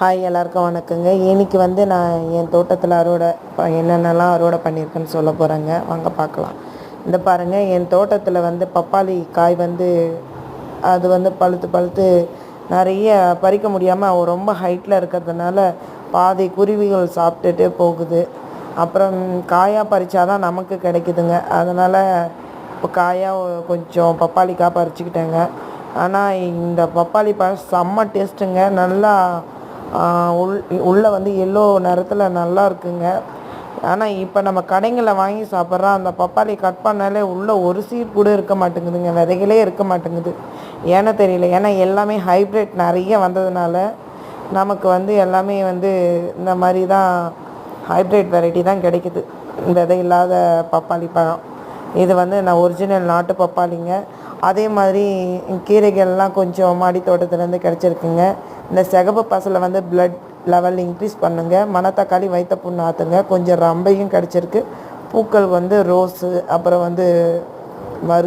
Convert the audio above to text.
Hi எல்லாருக்கும் வணக்கங்க. இன்னைக்கு வந்து நான் என் தோட்டத்தில் அறுவடை ப- என்னென்னலாம் அறுவடை பண்ணியிருக்கேன்னு சொல்ல போகிறேங்க வாங்க பார்க்கலாம். இந்த பாருங்கள் என் தோட்டத்தில் வந்து பப்பாளி காய் வந்து அது வந்து பழுத்து பழுத்து நிறைய பறிக்க முடியாமல் ரொம்ப ஹைட்டில் இருக்கிறதுனால பாதி குருவிகள் சாப்பிட்டுட்டு போகுது. அப்புறம் காயாக பறித்தாதான் நமக்கு கிடைக்குதுங்க. அதனால் இப்போ காயாக கொஞ்சம் பப்பாளி காய் பறிச்சுக்கிட்டேங்க. ஆனால் இந்த பப்பாளி பழம் செம்ம டேஸ்ட்டுங்க நல்லா உள் உள்ளே வந்து எல்லோ நிறத்தில் நல்லா இருக்குங்க. ஆனால் இப்போ நம்ம கடைங்களில் வாங்கி சாப்பிட்ற அந்த பப்பாளி கட் பண்ணாலே உள்ளே ஒரு சீட் கூட இருக்க மாட்டேங்குதுங்க. விதைகளே இருக்க மாட்டேங்குது. ஏன்னு தெரியல. ஏன்னா எல்லாமே ஹைப்ரிட் நிறைய வந்ததுனால நமக்கு வந்து எல்லாமே வந்து இந்த மாதிரி தான் ஹைப்ரிட் வெரைட்டி தான் கிடைக்குது. விதை இல்லாத பப்பாளி பழம். இது வந்து நான் ஒரிஜினல் நாட்டு பப்பாளிங்க. அதே மாதிரி கீரைகள்லாம் கொஞ்சம் மாடி தோட்டத்துலேருந்து கிடச்சிருக்குங்க. இந்த சிகப்பு பசலை வந்து பிளட் லெவல் இன்க்ரீஸ் பண்ணுங்க. மணத்தக்காளி வைத்த புண்ணு ஆற்றுங்க கொஞ்சம் ரம்பையும் கிடச்சிருக்கு. பூக்கள் வந்து ரோஸு அப்புறம் வந்து மறு